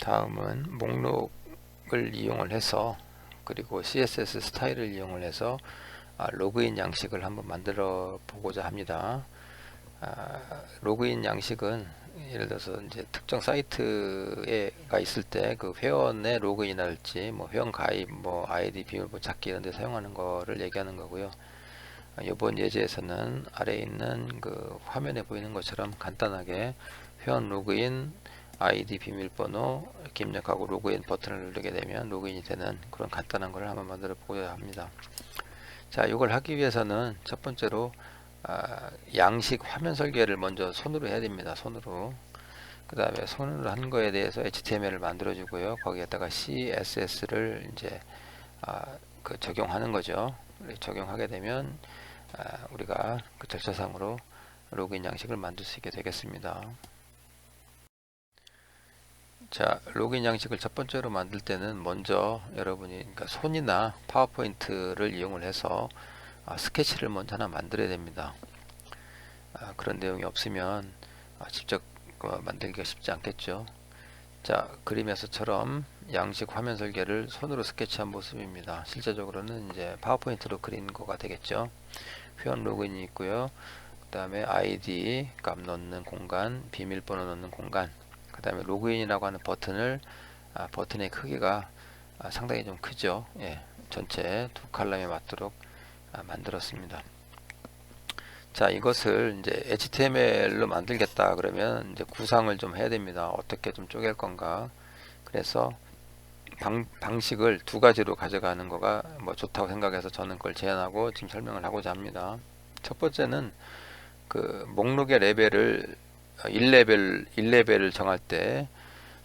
다음은 목록을 이용을 해서 그리고 CSS 스타일을 이용을 해서 아, 로그인 양식을 한번 만들어 보고자 합니다. 아, 로그인 양식은 예를 들어서 이제 특정 사이트에가 있을 때 그 회원의 로그인할지 뭐 회원 가입 뭐 아이디 비밀번호 찾기 이런 데 사용하는 거를 얘기하는 거고요. 아, 이번 예제에서는 아래에 있는 그 화면에 보이는 것처럼 간단하게 회원 로그인 아이디 비밀번호 이렇게 입력하고 로그인 버튼을 누르게 되면 로그인이 되는 그런 간단한 걸 한번 만들어 보고자 합니다. 자, 이걸 하기 위해서는 첫 번째로 아, 양식 화면 설계를 먼저 손으로 해야 됩니다. 손으로. 그 다음에 손으로 한 거에 대해서 HTML을 만들어 주고요. 거기에다가 CSS를 이제 아, 그 적용하는 거죠. 적용하게 되면 아, 우리가 그 절차상으로 로그인 양식을 만들 수 있게 되겠습니다. 자, 로그인 양식을 첫 번째로 만들 때는 먼저 여러분이 그러니까 손이나 파워포인트를 이용을 해서 아, 스케치를 먼저 하나 만들어야 됩니다. 아, 그런 내용이 없으면 아, 직접 어, 만들기가 쉽지 않겠죠. 자, 그림에서처럼 양식 화면 설계를 손으로 스케치한 모습입니다. 실제적으로는 이제 파워포인트로 그린 거가 되겠죠. 회원 로그인이 있고요. 그 다음에 아이디 값 넣는 공간, 비밀번호 넣는 공간, 그 다음에 로그인이라고 하는 버튼을 아, 버튼의 크기가 아, 상당히 좀 크죠. 예, 전체 두 칼럼에 맞도록 아, 만들었습니다. 자, 이것을 이제 HTML로 만들겠다 그러면 이제 구상을 좀 해야 됩니다. 어떻게 좀 쪼갤 건가. 그래서 방, 방식을 두 가지로 가져가는 거가 뭐 좋다고 생각해서 저는 그걸 제안하고 지금 설명을 하고자 합니다. 첫 번째는 그 목록의 레벨을 1레벨 1레벨을 정할 때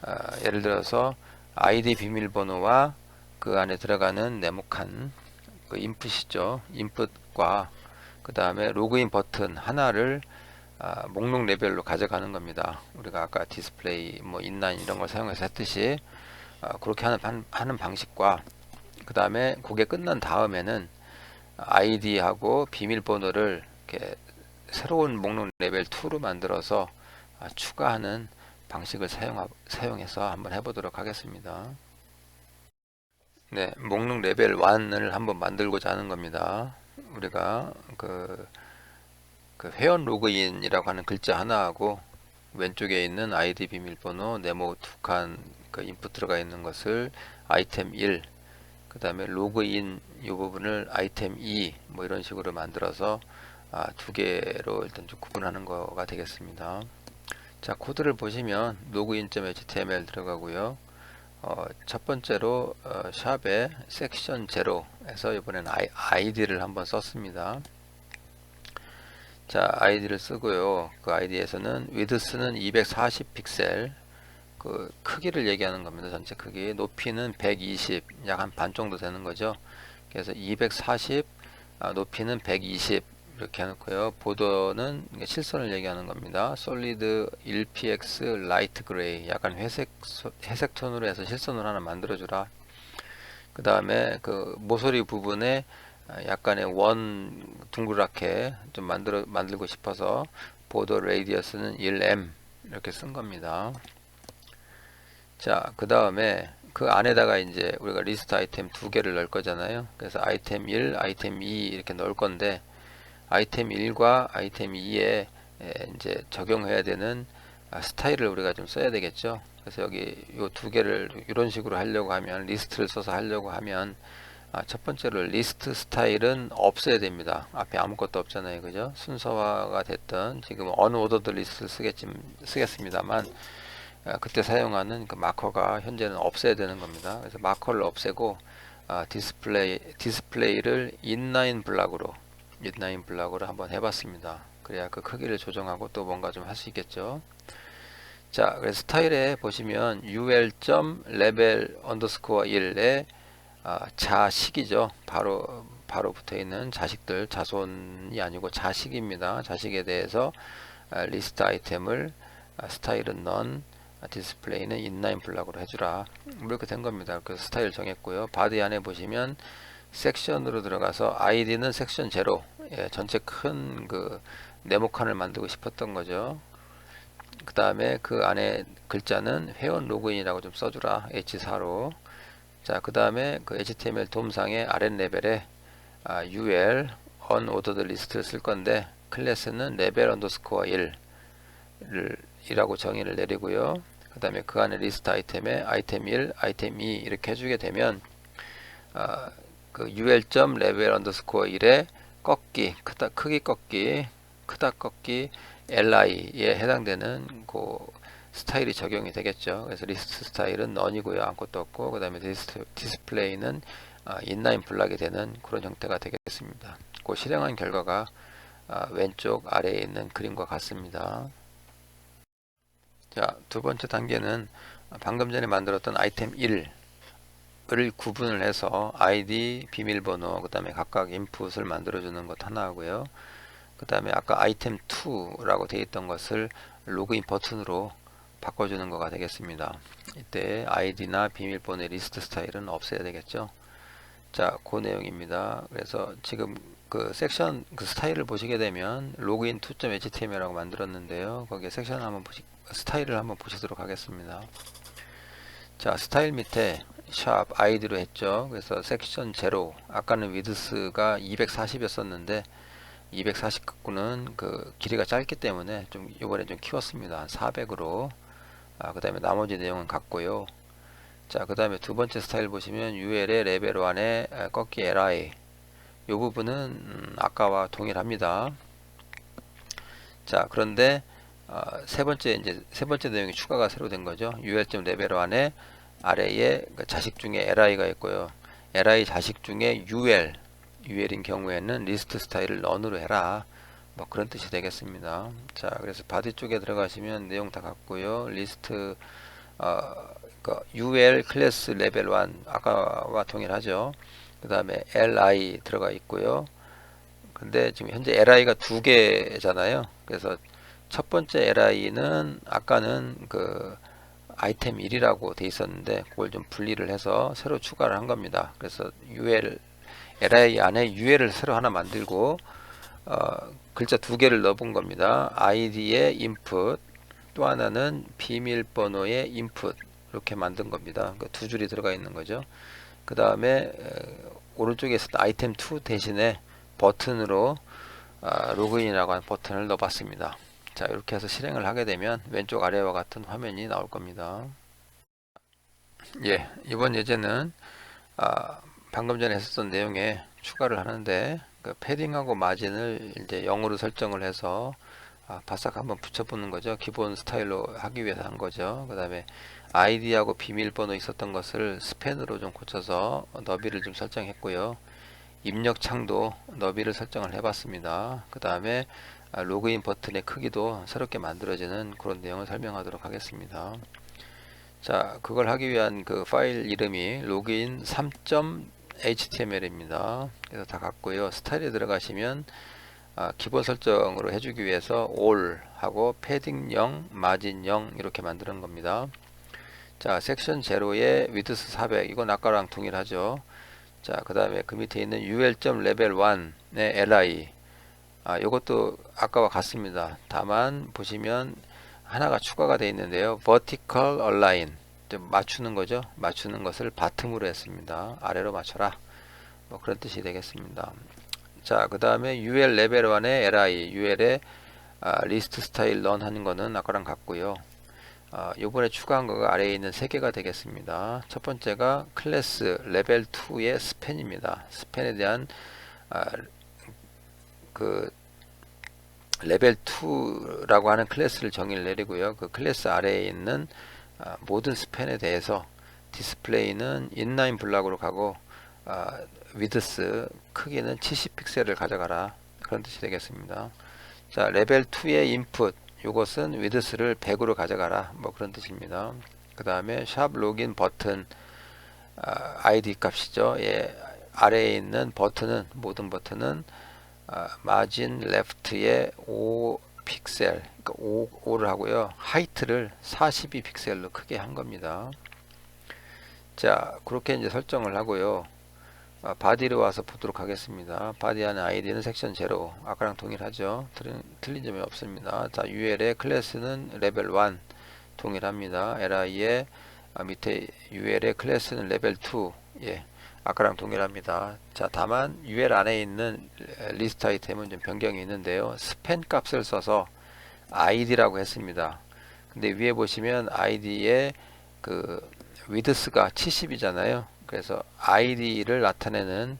어, 예를 들어서 아이디 비밀번호와 그 안에 들어가는 네모칸 그 인풋이죠. 인풋과 그 다음에 로그인 버튼 하나를 아, 목록 레벨로 가져가는 겁니다. 우리가 아까 디스플레이, 뭐 인라인 이런 걸 사용해서 했듯이 아, 그렇게 하는, 하는 방식과 그 다음에 그게 끝난 다음에는 아이디하고 비밀번호를 이렇게 새로운 목록 레벨 2로 만들어서 아, 추가하는 방식을 사용, 사용해서 한번 해보도록 하겠습니다. 네, 목록 레벨 1을 한번 만들고자 하는 겁니다. 우리가 그, 그 회원 로그인이라고 하는 글자 하나하고 왼쪽에 있는 아이디 비밀번호 네모 두 칸 그 인풋 들어가 있는 것을 아이템 1, 그 다음에 로그인 이 부분을 아이템 2, 뭐 이런 식으로 만들어서 아, 두 개로 일단 좀 구분하는 거가 되겠습니다. 자, 코드를 보시면 login.html 들어가고요. 어, 첫 번째로 어, 샵에 섹션 제로에서 이번에는 아이, 디를 한번 썼습니다. 자, 아이디를 쓰고요. 그 아이디에서는 위드스는 240 픽셀, 그 크기를 얘기하는 겁니다. 전체 크기. 높이는 120, 약 한 반 정도 되는 거죠. 그래서 240, 아, 높이는 120 이렇게 해놓고요. 보더는 실선을 얘기하는 겁니다. 솔리드 1px 라이트 그레이, 약간 회색 회색 톤으로 해서 실선을 하나 만들어주라. 그 다음에 그 모서리 부분에 약간의 원 둥그랗게 좀 만들어 만들고 싶어서 보더 레이디어스는 1m 이렇게 쓴 겁니다. 자, 그 다음에 그 안에다가 이제 우리가 리스트 아이템 두 개를 넣을 거잖아요. 그래서 아이템 1, 아이템 2 이렇게 넣을 건데 아이템 1과 아이템 2에 이제 적용해야 되는 아, 스타일을 우리가 좀 써야 되겠죠. 그래서 여기 이 두 개를 이런 식으로 하려고 하면 리스트를 써서 하려고 하면 아, 첫 번째로 리스트 스타일은 없어야 됩니다. 앞에 아무것도 없잖아요. 그죠? 순서화가 됐던 지금 어느 오더드 리스트를 쓰겠지, 쓰겠습니다만 아, 그때 사용하는 그 마커가 현재는 없어야 되는 겁니다. 그래서 마커를 없애고 아, 디스플레이 디스플레이를 인라인 블락으로 인라인 블락으로 한번 해봤습니다. 그래야 그 크기를 조정하고 또 뭔가 좀 할 수 있겠죠. 자, 그래서 스타일에 보시면 ul.level underscore 1에 아, 자식이죠. 바로 바로 붙어 있는 자식들 자손이 아니고 자식입니다. 자식에 대해서 아, 리스트 아이템을 아, 스타일은 넌 디스플레이는 인라인 블락으로 해주라 이렇게 된 겁니다. 그래서 스타일 정했고요. 바디 안에 보시면 섹션으로 들어가서 아이디는 섹션 제로 예, 전체 큰 그 네모칸을 만들고 싶었던 거죠. 그 다음에 그 안에 글자는 회원 로그인이라고 좀 써주라 H4로 자그 다음에 그 HTML 돔상의 아랫 레벨에 아, UL unordered 리스트를 쓸 건데 클래스는 레벨 언더스코어 1를 이라고 정의를 내리고요 그 다음에 그 안에 리스트 아이템에 아이템 1, 아이템 2 이렇게 해주게 되면 아, 그 ul. 레벨 언더스코어 1에 꺾기 크다 크기 꺾기 크다 꺾기 li에 해당되는 그 스타일이 적용이 되겠죠. 그래서 리스트 스타일은 넌이고요. 아무것도 없고 그 다음에 디스플레이는 아, 인라인 블락이 되는 그런 형태가 되겠습니다. 그 실행한 결과가 아, 왼쪽 아래에 있는 그림과 같습니다. 자, 두 번째 단계는 방금 전에 만들었던 아이템 1 을 구분을 해서 아이디, 비밀번호, 그 다음에 각각 인풋을 만들어주는 것 하나 하고요. 그 다음에 아까 아이템 2라고 되어 있던 것을 로그인 버튼으로 바꿔주는 거가 되겠습니다. 이때 아이디나 비밀번호의 리스트 스타일은 없애야 되겠죠. 자, 그 내용입니다. 그래서 지금 그 섹션 그 스타일을 보시게 되면 로그인 2.html이라고 만들었는데요. 거기에 섹션 한번 보시 스타일을 한번 보시도록 하겠습니다. 자, 스타일 밑에 샵 아이디로 했죠. 그래서 섹션 0 아까는 위드스가 240이었었는데 240 갖고는 그 길이가 짧기 때문에 좀 이번에 좀 키웠습니다. 한 400으로. 아, 그 다음에 나머지 내용은 같고요. 자, 그 다음에 두 번째 스타일 보시면 UL의 레벨 1에 꺾기 LI. 이 부분은 음, 아까와 동일합니다. 자, 그런데 어, 세 번째 이제 세 번째 내용이 추가가 새로 된 거죠. UL.점 레벨 1에 아래에 그 자식 중에 LI가 있고요. LI 자식 중에 UL UL인 경우에는 리스트 스타일을 런으로 해라. 뭐 그런 뜻이 되겠습니다. 자, 그래서 바디 쪽에 들어가시면 내용 다 같고요. 리스트 어, 그 UL 클래스 레벨 1 아까와 동일하죠. 그 다음에 LI 들어가 있고요. 근데 지금 현재 LI가 두 개잖아요. 그래서 첫 번째 LI는 아까는 그 아이템 1이라고 돼 있었는데 그걸 좀 분리를 해서 새로 추가를 한 겁니다. 그래서 UL LI 안에 UL을 새로 하나 만들고 어, 글자 두 개를 넣어본 겁니다. id의 input 또 하나는 비밀번호의 input 이렇게 만든 겁니다. 그러니까 두 줄이 들어가 있는 거죠. 그 다음에 오른쪽에 있었던 아이템 2 대신에 버튼으로 아, 로그인이라고 하는 버튼을 넣어봤습니다. 자 이렇게 해서 실행을 하게 되면 왼쪽 아래와 같은 화면이 나올 겁니다. 예, 이번 예제는 아, 방금 전에 했었던 내용에 추가를 하는데 그 패딩하고 마진을 이제 0으로 설정을 해서 아, 바싹 한번 붙여보는 거죠. 기본 스타일로 하기 위해서 한 거죠. 그 다음에 아이디하고 비밀번호 있었던 것을 스팬으로 좀 고쳐서 너비를 좀 설정했고요. 입력 창도 너비를 설정을 해봤습니다. 그 다음에 아, 로그인 버튼의 크기도 새롭게 만들어지는 그런 내용을 설명하도록 하겠습니다. 자, 그걸 하기 위한 그 파일 이름이 로그인 3. HTML입니다. 그래서 다 같고요. 스타일에 들어가시면 아, 기본 설정으로 해주기 위해서 all 하고 패딩 0, 마진 0 이렇게 만드는 겁니다. 자, 섹션 0에 위드스 400 이건 아까랑 동일하죠. 자, 그 다음에 그 밑에 있는 ul.level1의 li 아, 이것도 아까와 같습니다. 다만 보시면 하나가 추가가 되어 있는데요. vertical align 맞추는 거죠. 맞추는 것을 바텀으로 했습니다. 아래로 맞춰라. 뭐 그런 뜻이 되겠습니다. 자, 그 다음에 UL 레벨 1의 LI, UL의 아, 리스트 스타일 런 하는 거는 아까랑 같고요. 아, 요번에 추가한 거가 아래에 있는 세 개가 되겠습니다. 첫 번째가 클래스 레벨 2의 스팬입니다. 스팬에 대한 아, 그 레벨 2라고 하는 클래스를 정의를 내리고요. 그 클래스 아래에 있는 아, 모든 스팬에 대해서 디스플레이는 인라인 블락으로 가고 아, 위드스 크기는 70픽셀을 가져가라 그런 뜻이 되겠습니다. 자 레벨 2의 인풋 이것은 위드스를 100으로 가져가라 뭐 그런 뜻입니다. 그 다음에 샵 로긴 버튼 아, 아이디 값이죠. 예, 아래에 있는 버튼은 모든 버튼은 아, 마진 레프트의 5 픽셀 그러니까 5, 5를 하고요 하이트를 42 픽셀로 크게 한 겁니다 자 그렇게 이제 설정을 하고요 아, 바디로 와서 보도록 하겠습니다. 바디 안에 아이디는 섹션 0 아까랑 동일하죠. 틀린, 틀린 점이 없습니다. 자 UL의 클래스는 레벨 1 동일합니다. LI의 아, 밑에 UL의 클래스는 레벨 2 예 아까랑 동일합니다. 자 다만 UL 안에 있는 리스트 아이템은 좀 변경이 있는데요. 스팬 값을 써서 ID라고 했습니다. 근데 위에 보시면 ID의 그 위드스가 70이잖아요. 그래서 ID를 나타내는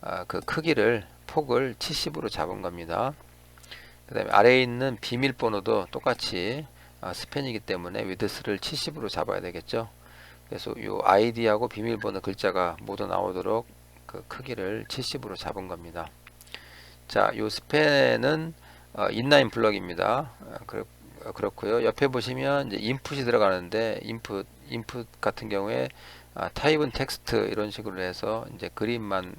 아, 그 크기를 폭을 70으로 잡은 겁니다. 그 다음에 아래에 있는 비밀번호도 똑같이 아, 스팬이기 때문에 위드스를 70으로 잡아야 되겠죠. 그래서 이 ID하고 비밀번호 글자가 모두 나오도록 그 크기를 70으로 잡은 겁니다. 자, 이 스팬은 어, 인라인 블럭입니다. 어, 그렇, 어, 그렇고요. 옆에 보시면 이제 인풋이 들어가는데 인풋 인풋 같은 경우에 아, 타입은 텍스트 이런 식으로 해서 이제 그림만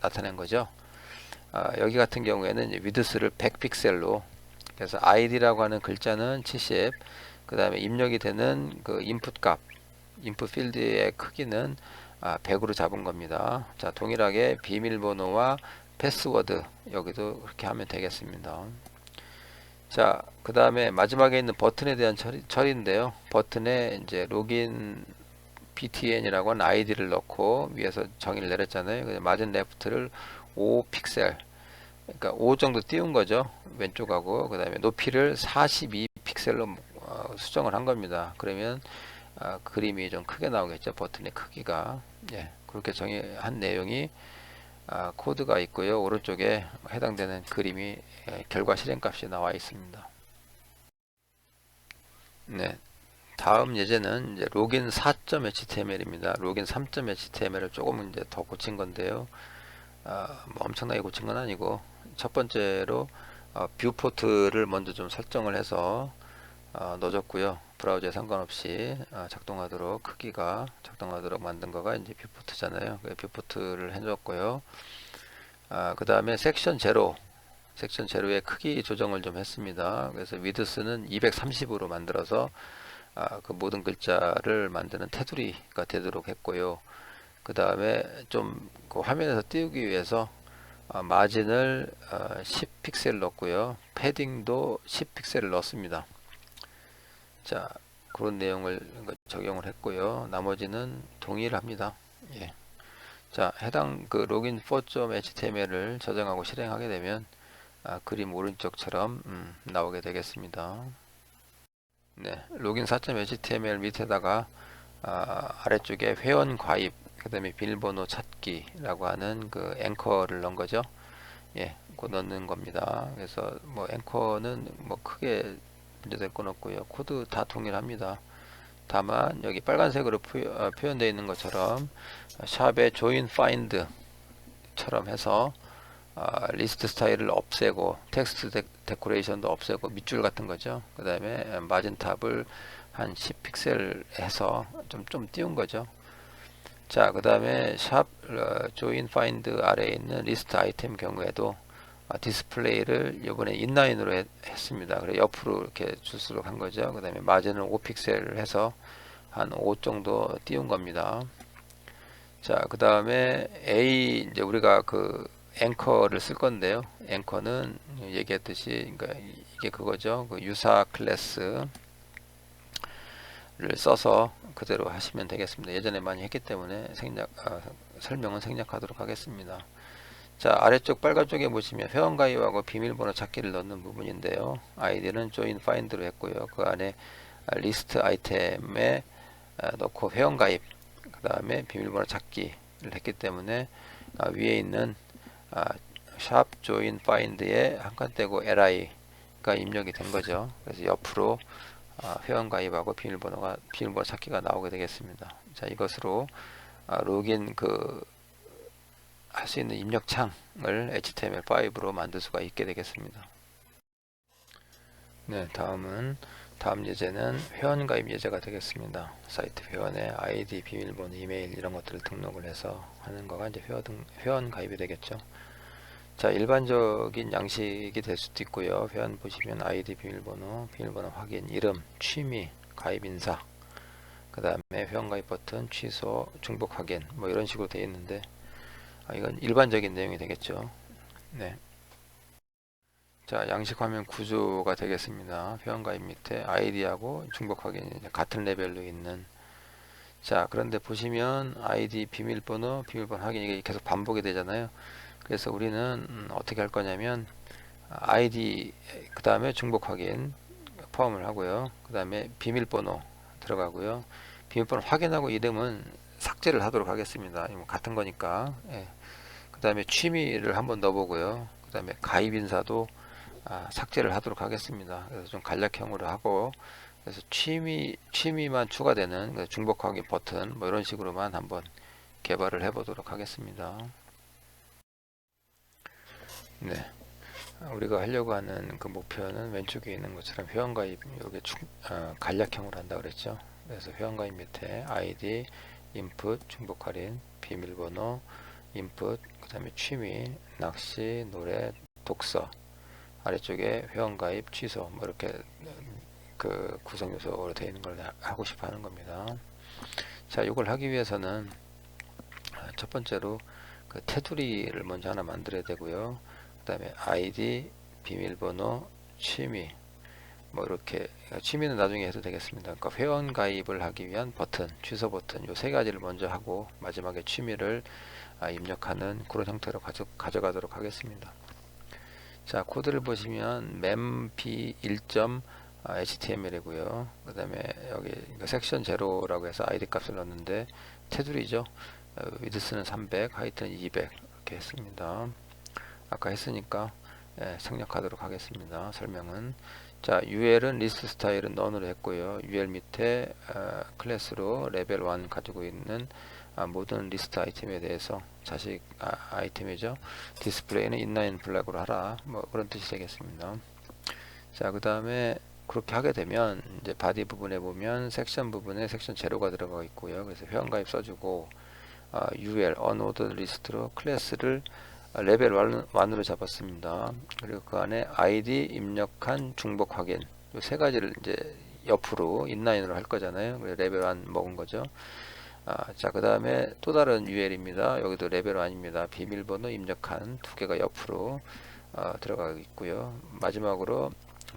나타낸 거죠. 아, 여기 같은 경우에는 위드스를 100픽셀로 그래서 id라고 하는 글자는 70, 그 다음에 입력이 되는 그 인풋 값, 인풋 필드의 크기는 아, 100으로 잡은 겁니다. 자, 동일하게 비밀번호와 패스워드 여기도 그렇게 하면 되겠습니다. 자, 그 다음에 마지막에 있는 버튼에 대한 처리, 처리인데요. 버튼에 이제 로긴 btn이라고 하는 아이디를 넣고 위에서 정의를 내렸잖아요. 맞은 레프트를 5 픽셀 그러니까 5 정도 띄운 거죠. 왼쪽하고 그 다음에 높이를 42 픽셀로 어, 수정을 한 겁니다. 그러면 어, 그림이 좀 크게 나오겠죠. 버튼의 크기가 예, 그렇게 정의한 내용이 아, 코드가 있고요. 오른쪽에 해당되는 그림이 예, 결과 실행값이 나와 있습니다. 네, 다음 예제는 이제 로긴 4.html입니다. 로긴 3.html을 조금 이제 더 고친 건데요. 아, 뭐 엄청나게 고친 건 아니고 첫 번째로 어, 뷰포트를 먼저 좀 설정을 해서 어, 넣어줬고요. 브라우저에 상관없이 어, 작동하도록 크기가 작동하도록 만든 거가 이제 뷰포트잖아요. 그 뷰포트를 해줬고요. 아, 그 다음에 섹션 제로 섹션 제로의 크기 조정을 좀 했습니다. 그래서 위드스는 230으로 만들어서 아, 그 모든 글자를 만드는 테두리가 되도록 했고요. 그 다음에 좀 그 화면에서 띄우기 위해서 아, 마진을 아, 10픽셀 넣었고요. 패딩도 10픽셀을 넣었습니다. 자 그런 내용을 적용을 했고요. 나머지는 동일합니다. 예. 자 해당 그 로긴 4.html을 저장하고 실행하게 되면 아, 그림 오른쪽처럼 음, 나오게 되겠습니다. 네, 로긴 4.html 밑에다가 아, 아래쪽에 회원 가입 그 다음에 비밀번호 찾기라고 하는 그 앵커를 넣은 거죠. 예, 그 넣는 겁니다. 그래서 뭐 앵커는 뭐 크게 문제될 건 없고요. 코드 다 동일합니다. 다만 여기 빨간색으로 어, 표현되어 있는 것처럼 샵의 join find 처럼 해서 어, 리스트 스타일을 없애고 텍스트 데, 데코레이션도 없애고 밑줄 같은 거죠. 그 다음에 마진 탑을 한 10픽셀 해서 좀, 좀 띄운 거죠. 자, 그 다음에 샵 어, join find 아래에 있는 리스트 아이템 경우에도 아, 디스플레이를 이번에 인라인으로 했, 습니다 그래 옆으로 이렇게 줄수록 한 거죠. 그 다음에 마진을 5픽셀을 해서 한 5 정도 띄운 겁니다. 자, 그 다음에 A 이제 우리가 그 앵커를 쓸 건데요. 앵커는 얘기했듯이 그러니까 이게 그거죠. 그 유사 클래스를 써서 그대로 하시면 되겠습니다. 예전에 많이 했기 때문에 생략 아, 설명은 생략하도록 하겠습니다. 자 아래쪽 빨간 쪽에 보시면 회원가입하고 비밀번호 찾기를 넣는 부분인데요. 아이디는 join find로 했고요. 그 안에 리스트 아이템에 아, 넣고 회원가입 그 다음에 비밀번호 찾기를 했기 때문에 아, 위에 있는 아, 샵 join find에 한 칸 떼고 li가 입력이 된 거죠. 그래서 옆으로 아, 회원 가입하고 비밀번호가 비밀번호 찾기가 나오게 되겠습니다. 자 이것으로 아, 로긴 그 할 수 있는 입력 창을 HTML5로 만들 수가 있게 되겠습니다. 네, 다음은 다음 예제는 회원 가입 예제가 되겠습니다. 사이트 회원의 아이디, 비밀번호, 이메일 이런 것들을 등록을 해서 하는 거가 이제 회원, 회원 가입이 되겠죠. 자 일반적인 양식이 될 수도 있고요 회원 보시면 아이디 비밀번호 비밀번호 확인 이름 취미 가입 인사 그 다음에 회원 가입 버튼 취소 중복 확인 뭐 이런 식으로 되어 있는데 아, 이건 일반적인 내용이 되겠죠. 네. 자, 양식 화면 구조가 되겠습니다. 회원가입 밑에 아이디하고 중복 확인 같은 레벨로 있는 자, 그런데 보시면 아이디 비밀번호, 비밀번호 확인 이게 계속 반복이 되잖아요. 그래서 우리는 음, 어떻게 할 거냐면 아이디 그 다음에 중복 확인 포함을 하고요. 그 다음에 비밀번호 들어가고요. 비밀번호 확인하고 이름은 삭제를 하도록 하겠습니다. 이거 같은 거니까. 예. 그 다음에 취미를 한번 넣어보고요. 그 다음에 가입 인사도 아, 삭제를 하도록 하겠습니다. 그래서 좀 간략형으로 하고 그래서 취미 취미만 추가되는 그 중복 확인 버튼 뭐 이런 식으로만 한번 개발을 해보도록 하겠습니다. 네. 우리가 하려고 하는 그 목표는 왼쪽에 있는 것처럼 회원가입 여기 어, 간략형으로 한다 그랬죠. 그래서 회원가입 밑에 아이디, 인풋, 중복 할인, 비밀번호, 인풋, 그 다음에 취미, 낚시, 노래, 독서 아래쪽에 회원가입, 취소 뭐 이렇게 그 구성 요소로 되어 있는 걸 하고 싶어 하는 겁니다. 자, 이걸 하기 위해서는 첫 번째로 그 테두리를 먼저 하나 만들어야 되고요. 그 다음에 아이디, 비밀번호, 취미 뭐 이렇게 취미는 나중에 해도 되겠습니다. 그러니까 회원 가입을 하기 위한 버튼, 취소 버튼 요 세 가지를 먼저 하고 마지막에 취미를 아, 입력하는 그런 형태로 가져, 가져 가도록 하겠습니다. 자 코드를 보시면 memp 1. HTML이고요. 그 다음에 여기 섹션 제로라고 해서 ID 값을 넣었는데 테두리죠. 위드스는 300, 하이트는 200 이렇게 했습니다. 아까 했으니까 예, 생략하도록 하겠습니다. 설명은 자 UL은 리스트 스타일은 넌으로 했고요. UL 밑에 어, 클래스로 레벨 1 가지고 있는 아, 모든 리스트 아이템에 대해서 자식 아, 이템이죠 디스플레이는 인라인 블랙으로 하라. 뭐 그런 뜻이 되겠습니다. 자, 그 다음에 그렇게 하게 되면 이제 바디 부분에 보면 섹션 부분에 섹션 제로가 들어가 있고요. 그래서 회원가입 써주고 어, UL 언오더 리스트로 클래스를 레벨 1으로 잡았습니다. 그리고 그 안에 ID 입력한 중복 확인 이 세 가지를 이제 옆으로 인라인으로 할 거잖아요. 레벨 1 먹은 거죠. 아, 자, 그 다음에 또 다른 UL입니다. 여기도 레벨 1입니다. 비밀번호 입력한 두 개가 옆으로 어, 들어가 있고요. 마지막으로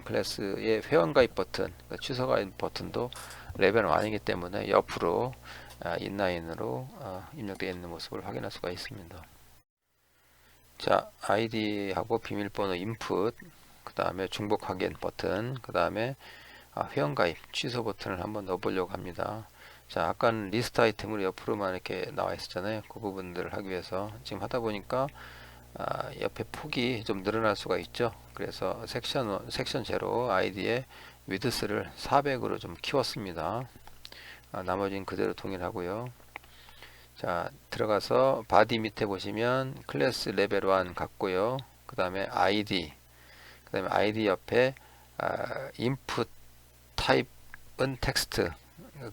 클래스의 회원가입 버튼, 그러니까 취소가입 버튼도 레벨 1이기 때문에 옆으로 아, 인라인으로 아, 입력되어 있는 모습을 확인할 수가 있습니다. 자, 아이디하고 비밀번호 인풋, 그 다음에 중복 확인 버튼, 그 다음에 아, 회원가입 취소 버튼을 한번 넣어 보려고 합니다. 자, 아까는 리스트 아이템으로 옆으로만 이렇게 나와 있었잖아요. 그 부분들을 하기 위해서 지금 하다 보니까 아, 옆에 폭이 좀 늘어날 수가 있죠. 그래서 섹션 섹션 제로 아이디의 위드스를 400으로 좀 키웠습니다. 아, 나머지는 그대로 동일하고요. 자 들어가서 바디 밑에 보시면 클래스 레벨 1 같고요. 그 다음에 아이디 그 다음에 아이디 옆에 아, 인풋 타입은 텍스트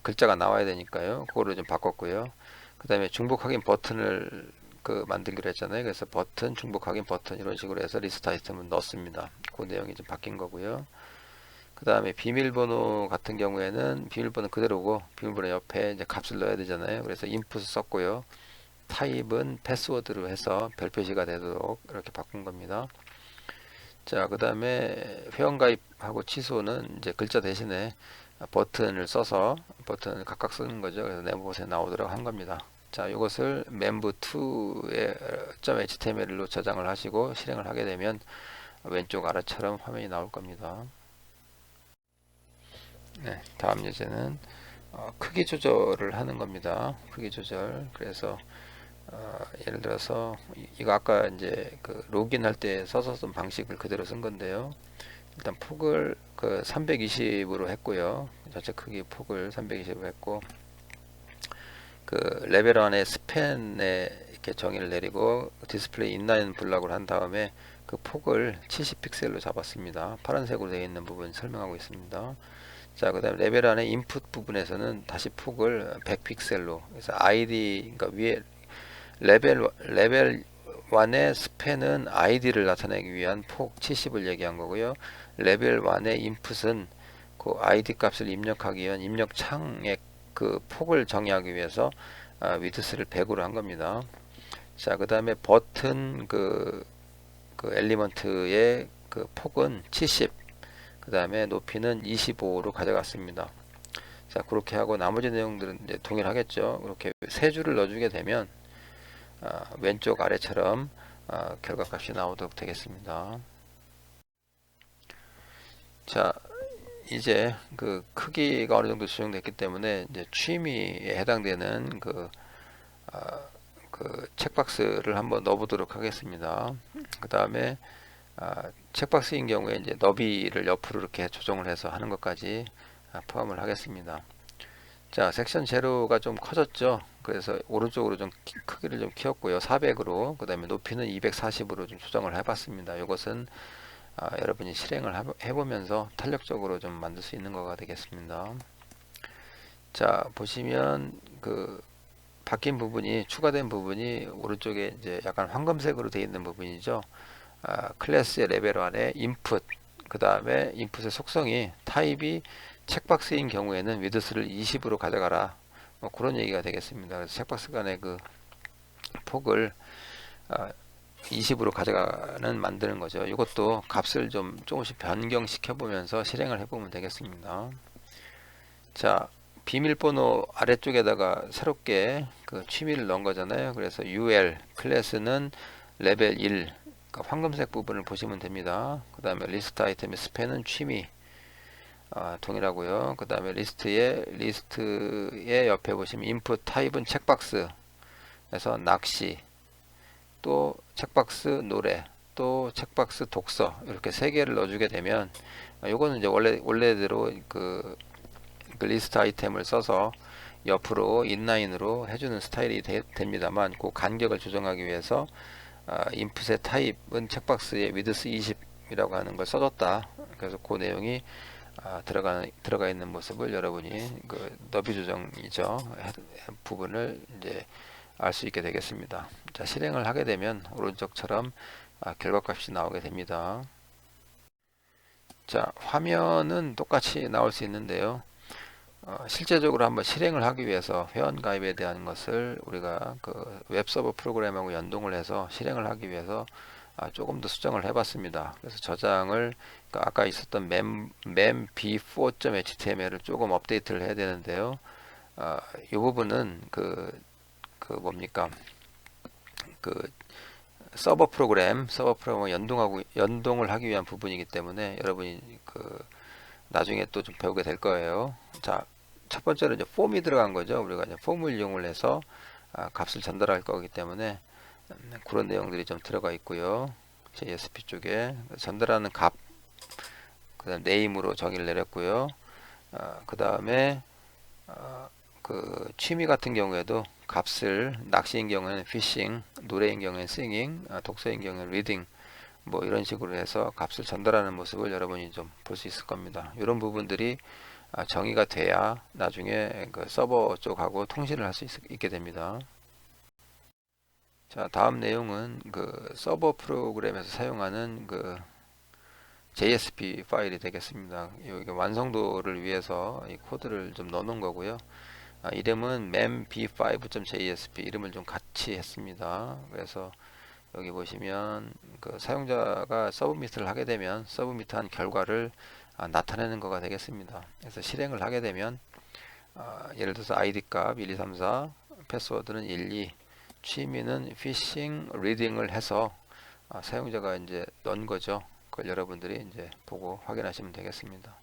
글자가 나와야 되니까요. 그거를 좀 바꿨고요. 그 다음에 중복 확인 버튼을 그 만들기로 했잖아요. 그래서 버튼, 중복 확인 버튼 이런 식으로 해서 리스트 아이템을 넣습니다. 그 내용이 좀 바뀐 거고요. 그 다음에 비밀번호 같은 경우에는 비밀번호 그대로고 비밀번호 옆에 이제 값을 넣어야 되잖아요. 그래서 인풋을 썼고요. 타입은 패스워드로 해서 별 표시가 되도록 이렇게 바꾼 겁니다. 자, 그 다음에 회원가입하고 취소는 이제 글자 대신에 버튼을 써서 버튼을 각각 쓰는 거죠. 그래서 네모봇에 나오도록 한 겁니다. 자, 이것을 member2의 .html로 저장을 하시고 실행을 하게 되면 왼쪽 아래처럼 화면이 나올 겁니다. 네, 다음 예제는 어, 크기 조절을 하는 겁니다. 크기 조절. 그래서 어, 예를 들어서 이거 아까 이제 그 로그인 할때 써서던 방식을 그대로 쓴 건데요. 일단 폭을 그 320으로 했고요. 전체 크기 폭을 320으로 했고 그 레벨 1의 스팬에 이렇게 정의를 내리고 디스플레이 인라인 블락을 한 다음에 그 폭을 70 픽셀로 잡았습니다. 파란색으로 되어 있는 부분 설명하고 있습니다. 자, 그 다음에 레벨 안에 인풋 부분에서는 다시 폭을 100픽셀로 그래서 ID 그러니까 위에 레벨 레벨 1의 스팬은 ID를 나타내기 위한 폭 70을 얘기한 거고요. 레벨 1의 인풋은 그 ID 값을 입력하기 위한 입력 창의 그 폭을 정의하기 위해서 아, 위드스를 100으로 한 겁니다. 자, 그 다음에 버튼 그, 그 엘리먼트의 그 폭은 70, 그 다음에 높이는 25로 가져갔습니다. 자, 그렇게 하고 나머지 내용들은 이제 동일하겠죠. 그렇게 세 줄을 넣어주게 되면 어, 왼쪽 아래처럼 어, 결과값이 나오도록 되겠습니다. 자, 이제 그 크기가 어느 정도 조정됐기 때문에 이제 취미에 해당되는 그, 어, 그 책박스를 한번 넣어보도록 하겠습니다. 그 다음에 아, 책박스인 경우에 이제 너비를 옆으로 이렇게 조정을 해서 하는 것까지 아, 포함을 하겠습니다. 자, 섹션 제로가 좀 커졌죠. 그래서 오른쪽으로 좀 키- 크기를 좀 키웠고요. 400으로 그 다음에 높이는 240으로 좀 조정을 해봤습니다. 이것은 아, 여러분이 실행을 하- 해보면서 탄력적으로 좀 만들 수 있는 거가 되겠습니다. 자, 보시면 그 바뀐 부분이 추가된 부분이 오른쪽에 이제 약간 황금색으로 되어 있는 부분이죠. 아, 클래스의 레벨 안에 인풋 그 다음에 인풋의 속성이 타입이 책박스인 경우에는 위드스를 20으로 가져가라 뭐 그런 얘기가 되겠습니다. 그래서 책박스 간의 그 폭을 아, 20으로 가져가는 만드는 거죠. 이것도 값을 좀 조금씩 변경시켜 보면서 실행을 해보면 되겠습니다. 자, 비밀번호 아래쪽에다가 새롭게 그 취미를 넣은 거잖아요. 그래서 UL 클래스는 레벨 1 그러니까 황금색 부분을 보시면 됩니다. 그 다음에 리스트 아이템의 스팬은 취미 아, 동일하고요. 그 다음에 리스트에 리스트의 옆에 보시면 인풋 타입은 책박스 그래서 낚시 또 책박스 노래 또 책박스 독서 이렇게 세 개를 넣어주게 되면 아, 요거는 이제 원래 원래대로 그, 그 리스트 아이템을 써서 옆으로 인라인으로 해주는 스타일이 되, 됩니다만 그 간격을 조정하기 위해서 아, 인풋의 타입은 책박스에 위드스 20이라고 하는 걸 써줬다. 그래서 그 내용이 아, 들어가 들어가 있는 모습을 여러분이 그 너비 조정이죠 해- 부분을 이제 알 수 있게 되겠습니다. 자 실행을 하게 되면 오른쪽처럼 아, 결과값이 나오게 됩니다. 자 화면은 똑같이 나올 수 있는데요. 어, 실제적으로 한번 실행을 하기 위해서 회원 가입에 대한 것을 우리가 그 웹서버 프로그램하고 연동을 해서 실행을 하기 위해서 아, 조금 더 수정을 해봤습니다. 그래서 저장을 그 아까 있었던 mem, mem4.html을 조금 업데이트를 해야 되는데요. 아, 이 부분은 그, 그 뭡니까 그 서버 프로그램 서버 프로그램 연동하고 연동을 하기 위한 부분이기 때문에 여러분이 그 나중에 또 좀 배우게 될 거예요. 자, 첫 번째로 이제 폼이 들어간 거죠. 우리가 이제 폼을 이용을 해서 아, 값을 전달할 거기 때문에 음, 그런 내용들이 좀 들어가 있고요. JSP 쪽에 전달하는 값, 그 다음 네임으로 정의를 내렸고요. 아, 그 다음에 아, 그 취미 같은 경우에도 값을 낚시인 경우에는 피싱, 노래인 경우에는 싱잉, 아, 독서인 경우에는 리딩 뭐 이런 식으로 해서 값을 전달하는 모습을 여러분이 좀 볼 수 있을 겁니다. 이런 부분들이 아, 정의가 돼야 나중에 그 서버 쪽하고 통신을 할 수 있게 됩니다. 자, 다음 내용은 그 서버 프로그램에서 사용하는 그 JSP 파일이 되겠습니다. 여기 완성도를 위해서 이 코드를 좀 넣어놓은 거고요. 아, 이름은 mem5.jsp 이름을 좀 같이 했습니다. 그래서 여기 보시면 그 사용자가 서브미트를 하게 되면 서브미트한 결과를 아, 나타내는 거가 되겠습니다. 그래서 실행을 하게 되면 아, 예를 들어서 ID 값 1, 2, 3, 4 패스워드는 1, 2 취미는 피싱, 리딩을 해서 아, 사용자가 이제 넣은 거죠. 그걸 여러분들이 이제 보고 확인하시면 되겠습니다.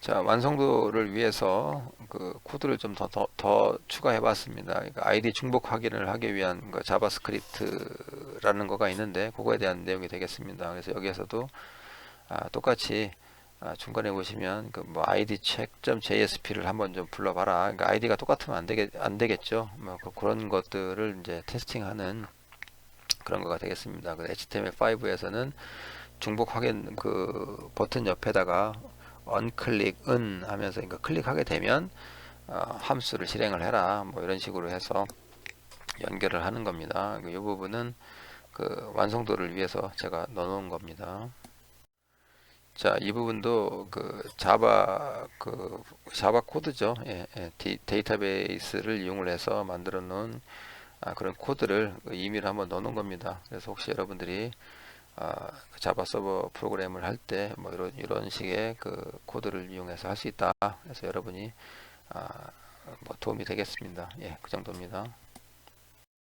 자 완성도를 위해서 그 코드를 좀 더 더 더 추가해 봤습니다. 그러니까 아이디 중복 확인을 하기 위한 그 자바스크립트라는 거가 있는데 그거에 대한 내용이 되겠습니다. 그래서 여기에서도 아, 똑같이 아, 중간에 보시면 그 뭐 id check.jsp를 한번 좀 불러봐라. 그러니까 아이디가 똑같으면 안 되겠 안 되겠죠. 뭐 그, 그런 것들을 이제 테스팅하는 그런 거가 되겠습니다. 그 HTML5에서는 중복 확인 그 버튼 옆에다가 언클릭 은 하면서 그러니까 클릭하게 되면 어, 함수를 실행을 해라 뭐 이런 식으로 해서 연결을 하는 겁니다. 이 부분은 그 완성도를 위해서 제가 넣어놓은 겁니다. 자, 이 부분도 그 자바 그 자바 코드죠. 예, 예, 디, 데이터베이스를 이용을 해서 만들어 놓은 아, 그런 코드를 그 임의로 한번 넣는 겁니다. 그래서 혹시 여러분들이 아, 그 자바 서버 프로그램을 할 때 뭐 이런 이런 식의 그 코드를 이용해서 할 수 있다. 그래서 여러분이 아, 뭐 도움이 되겠습니다. 예, 그 정도입니다.